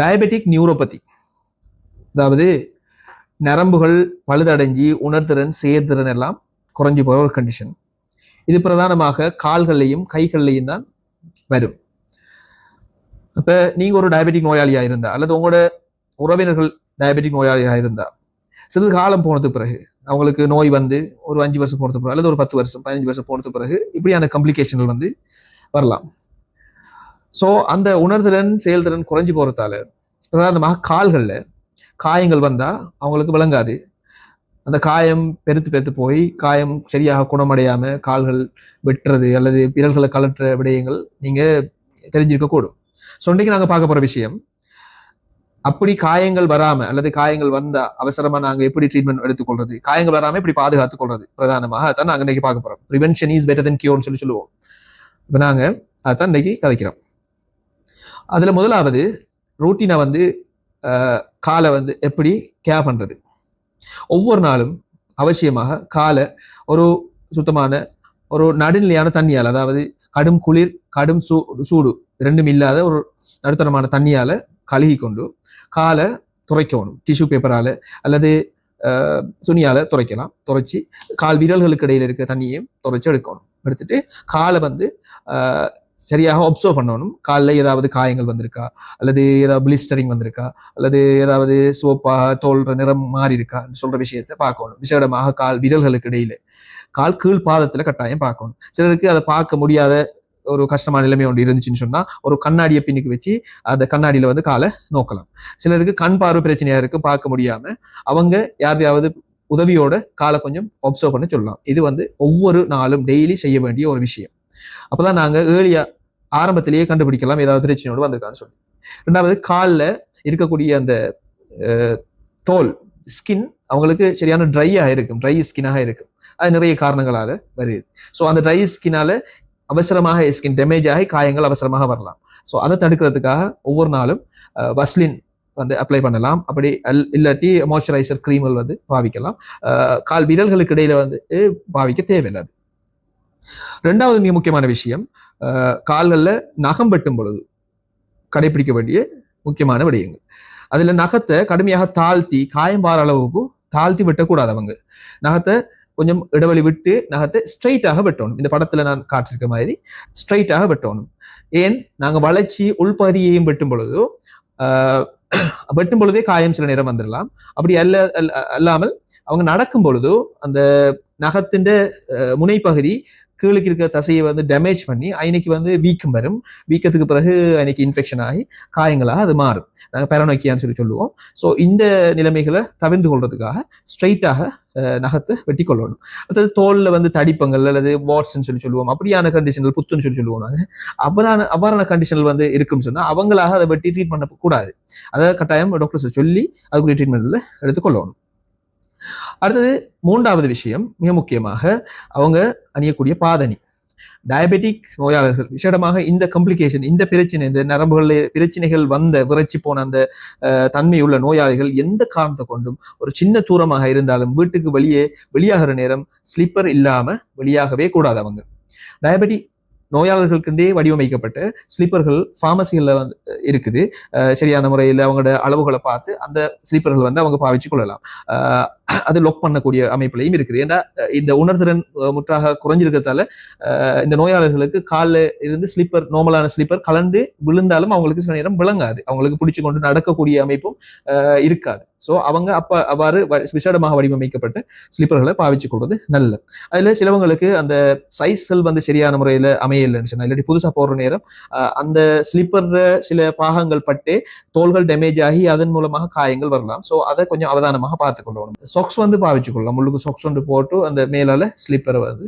Diabetic neuropathy அதாவது நரம்புகள் பழுதடைஞ்சி உணர்திறன் செயற்திறன் எல்லாம் குறைஞ்சி போகிற ஒரு கண்டிஷன் இது பிரதானமாக கால்கள்லையும் கைகள்லையும் தான் வரும். இப்போ நீங்கள் ஒரு டயபெட்டிக் நோயாளியாக இருந்தால் அல்லது உங்களோட உறவினர்கள் டயபெட்டிக் நோயாளியாக இருந்தால் சிறிது காலம் போனதுக்கு பிறகு அவங்களுக்கு நோய் வந்து ஒரு அஞ்சு வருஷம் போனதுக்கு பிறகு அல்லது ஒரு பத்து வருஷம் பதினஞ்சு வருஷம் போனதுக்கு பிறகு இப்படியான கம்ப்ளிகேஷன்கள் வந்து வரலாம். ஸோ அந்த உணர்திறன் செயல்திறன் குறைஞ்சி போகிறதால பிரதானமாக கால்களில் காயங்கள் வந்தால் அவங்களுக்கு விளங்காது. அந்த காயம் பெருத்து பெருத்து போய் காயம் சரியாக குணமடையாமல் கால்கள் வெட்டுறது அல்லது பிறல்களை கலற்ற விடயங்கள் நீங்கள் தெரிஞ்சிருக்கக்கூடும் ஸோ இன்றைக்கு நாங்கள் பார்க்க போகிற விஷயம் அப்படி காயங்கள் வராமல் அல்லது காயங்கள் வந்தால் அவசரமாக நாங்கள் எப்படி ட்ரீட்மெண்ட் எடுத்துக்கொள்றது? காயங்கள் வராமல் இப்படி பாதுகாத்துக் கொள்றது? பிரதானமாக அதான் நாங்கள் இன்றைக்கி பார்க்க போகிறோம் ப்ரிவென்ஷன் இஸ் பெட்டர் தென் கியூர்னு சொல்லி சொல்லுவோம். இப்போ நாங்கள் அதான் இன்னைக்கு கதைக்கிறோம். அதில் முதலாவது ரூட்டினை வந்து காலை வந்து எப்படி கேர் பண்ணுறது ஒவ்வொரு நாளும் அவசியமாக காலை ஒரு சுத்தமான ஒரு நடுநிலையான தண்ணியால் அதாவது கடும் குளிர் கடும் சூ சூடு ரெண்டும் இல்லாத ஒரு நடுத்தரமான தண்ணியால் கழுகி கொண்டு காலை துரைக்கணும் டிஷ்யூ பேப்பரால் அல்லது துணியால் துரைக்கலாம் துரைச்சி கால் விரல்களுக்கு இடையில் இருக்க தண்ணியையும் துரைச்சி எடுக்கணும். எடுத்துட்டு காலை வந்து சரியாக ஒப்சர்வ் பண்ணணும். காலில் ஏதாவது காயங்கள் வந்திருக்கா? அல்லது ஏதாவது பிளிஸ்டரிங் வந்திருக்கா? அல்லது ஏதாவது சோப்பாக தோல்ற நிறம் மாறி இருக்கா? சொல்ற விஷயத்தை பார்க்கணும். விசேடமாக கால் விரல்களுக்கு இடையில. கால் கீழ் பாதத்தில் கட்டாயம் பார்க்கணும். சிலருக்கு அதை பார்க்க முடியாத ஒரு கஷ்டமான நிலைமை ஒன்று இருந்துச்சுன்னு சொன்னால் ஒரு கண்ணாடியை பின்னுக்கு வச்சு அந்த கண்ணாடியில் வந்து காலை நோக்கலாம். சிலருக்கு கண் பார்வை பிரச்சனையாக இருக்கு பார்க்க முடியாமல் அவங்க யாரையாவது உதவியோட காலை கொஞ்சம் ஒப்சர்வ் பண்ண சொல்லலாம். இது வந்து ஒவ்வொரு நாளும் டெய்லி செய்ய வேண்டிய ஒரு விஷயம். அப்பதான் நாங்க ஏர்லியா ஆரம்பத்திலேயே கண்டுபிடிக்கலாம் ஏதாவது பிரச்சனையோடு வந்திருக்கான்னு சொல்லி. ரெண்டாவது காலில் இருக்கக்கூடிய அந்த தோல் ஸ்கின் அவங்களுக்கு சரியான ட்ரையாக இருக்கும். ட்ரை ஸ்கின்னாக இருக்கும். அது நிறைய காரணங்களால வருது. ஸோ அந்த ட்ரை ஸ்கின்னால அவசரமாக ஸ்கின் டேமேஜ் ஆகி காயங்கள் அவசரமாக வரலாம். ஸோ அதை தடுக்கிறதுக்காக ஒவ்வொரு நாளும் வஸ்லின் வந்து அப்ளை பண்ணலாம். அப்படி இல்லாட்டி மாய்ஸ்சரைசர் க்ரீம்கள் வந்து பாவிக்கலாம். கால் விரல்களுக்கு இடையில வந்து பாவிக்க தேவையில்லாது ரெண்டாவது மிக முக்கியமான விஷயம் அஹ், கால்கள்ல நகம் வெட்டும் பொழுது கடைபிடிக்க வேண்டிய முக்கியமான விடயங்கள். அதில் நகத்தை கடுமையாக தாழ்த்தி காயம் பாற அளவுக்கு தாழ்த்தி வெட்டக்கூடாது அவங்க. நகத்தை கொஞ்சம் இடைவெளி விட்டு நகத்தை ஸ்ட்ரைட்டாக வெட்டணும். இந்த படத்துல நான் காட்டிருக்க மாதிரி ஸ்ட்ரைட்டாக வெட்டணும். ஏன்? நாங்க வளைச்சி உள்பகுதியையும் வெட்டும் பொழுது வெட்டும் பொழுதே காயம் சில நேரம் வந்துடலாம் அப்படி அல்ல அல்ல- அல்லாமல் அவங்க நடக்கும் பொழுது அந்த நகத்தின் முனைப்பகுதி கீழுக்கு இருக்க தசையை வந்து டேமேஜ் பண்ணி அன்னைக்கு வந்து வீக்கம் வரும். வீக்கத்துக்கு பிறகு அன்னைக்கு இன்ஃபெக்ஷன் ஆகி காயங்களாக அது மாறும். நாங்கள் பெரநோக்கியான்னு சொல்லி சொல்லுவோம். ஸோ இந்த நிலைமைகளை தவிர்த்து கொள்றதுக்காக ஸ்ட்ரைட்டாக நகத்தை வெட்டி கொள்ளணும். அடுத்தது தோலில் வந்து தடிப்பங்கள் அல்லது வாட்ஸ்ன்னு சொல்லி சொல்லுவோம். அப்படியான கண்டிஷன்கள் புத்துன்னு சொல்லி சொல்லுவோம் நாங்கள் அவ்வாறான அவ்வாறான கண்டிஷன்கள் வந்து இருக்குன்னு சொன்னால் அவங்களாக அதை வெட்டி ட்ரீட் பண்ண கூடாது. அதை கட்டாயம் டாக்டர்ஸ் சொல்லி அதுக்குரிய ட்ரீட்மெண்ட்டில் எடுத்துக்கொள்ளணும் அடுத்தது மூன்றாவது விஷயம் மிக முக்கியமாக அவங்க அணியக்கூடிய பாதணி. டயபெட்டிக் நோயாளர்கள் விசேடமாக இந்த கம்ப்ளிகேஷன் இந்த பிரச்சனை இந்த நரம்புகளில் பிரச்சனைகள் வந்த விரைச்சி போன அந்த தன்மை தன்மையுள்ள நோயாளிகள் எந்த காரணத்தை கொண்டும் ஒரு சின்ன தூரமாக இருந்தாலும் வீட்டுக்கு வெளியே வெளியாகிற நேரம் ஸ்லிப்பர் இல்லாம வெளியாகவே கூடாது அவங்க. டயபெட்டிக் நோயாளர்களுக்குண்டே வடிவமைக்கப்பட்ட ஸ்லீப்பர்கள் ஃபார்மசிகளில் வந்து இருக்குது. சரியான முறையில் அவங்களோட அளவுகளை பார்த்து அந்த ஸ்லீப்பர்கள் வந்து அவங்க பாவிச்சு கொள்ளலாம். அது லொக் பண்ணக்கூடிய அமைப்புலையும் இருக்குது. ஏன்னா இந்த உணர்திறன் முற்றாக குறைஞ்சிருக்கிறதால இந்த நோயாளர்களுக்கு காலில் இருந்து ஸ்லீப்பர் நார்மலான ஸ்லீப்பர் கலந்து விழுந்தாலும் அவங்களுக்கு சில நேரம் விளங்காது. அவங்களுக்கு பிடிச்சு கொண்டு நடக்கக்கூடிய அமைப்பும் இருக்காது. ஸோ அவங்க அப்ப அவ்வாறு விசேடமாக வடிவமைக்கப்பட்ட ஸ்லீப்பர்களை பாவிச்சு கொள்வது நல்லது. அதுல சிலவங்களுக்கு அந்த சைஸ்கள் வந்து சரியான முறையில அமையலைன்னு சொன்னா இல்லாட்டி புதுசா போடுற நேரம் அந்த ஸ்லீப்பர்ல சில பாகங்கள் பட்டு தோள்கள் டேமேஜ் ஆகி அதன் மூலமாக காயங்கள் வரலாம். ஸோ அதை கொஞ்சம் அவதானமாக பார்த்து கொள்ளணும். சொக்ஸ் வந்து பாவிச்சு கொள்ளலாம். முள்ளுக்கு சொக்ஸ் ஒன்று போட்டு அந்த மேலால ஸ்லீப்பரை வந்து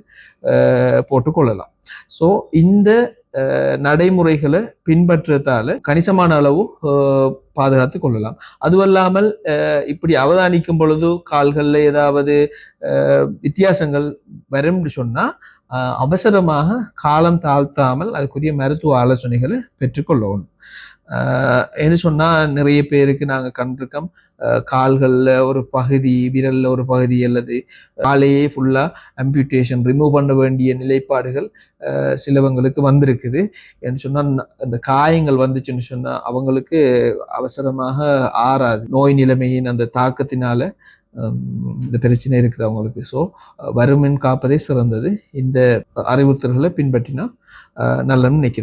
போட்டு கொள்ளலாம். ஸோ இந்த அஹ், நடைமுறைகளை பின்பற்றத்தால கணிசமான அளவு பாதுகாத்து கொள்ளலாம். அதுவல்லாமல் அஹ், இப்படி அவதானிக்கும் பொழுது கால்களில் ஏதாவது அஹ், வித்தியாசங்கள் வரும்னு சொன்னா அவசரமாக காலம் தாழ்த்தாமல் அதுக்குரிய மருத்துவ ஆலோசனைகளை பெற்றுக்கொள்ளணும் என்ன சொன்னால் நிறைய பேருக்கு நாங்கள் கண்டிருக்கோம். கால்களில் ஒரு பகுதி விரலில் ஒரு பகுதி அல்லது காலையே ஃபுல்லாக அம்பியூட்டேஷன் ரிமூவ் பண்ண வேண்டிய நிலைப்பாடுகள் சிலவங்களுக்கு வந்திருக்குது. என்று சொன்னால் அந்த காயங்கள் வந்துச்சுன்னு சொன்னால் அவங்களுக்கு அவசரமாக ஆறாது. நோய் நிலைமையின் அந்த தாக்கத்தினால இந்த பிரச்சனை இருக்குது அவங்களுக்கு. ஸோ வருமின் காப்பதே சிறந்தது. இந்த அறிவுறுத்தல்களை பின்பற்றினா நல்லன்னு நினைக்கிறேன்.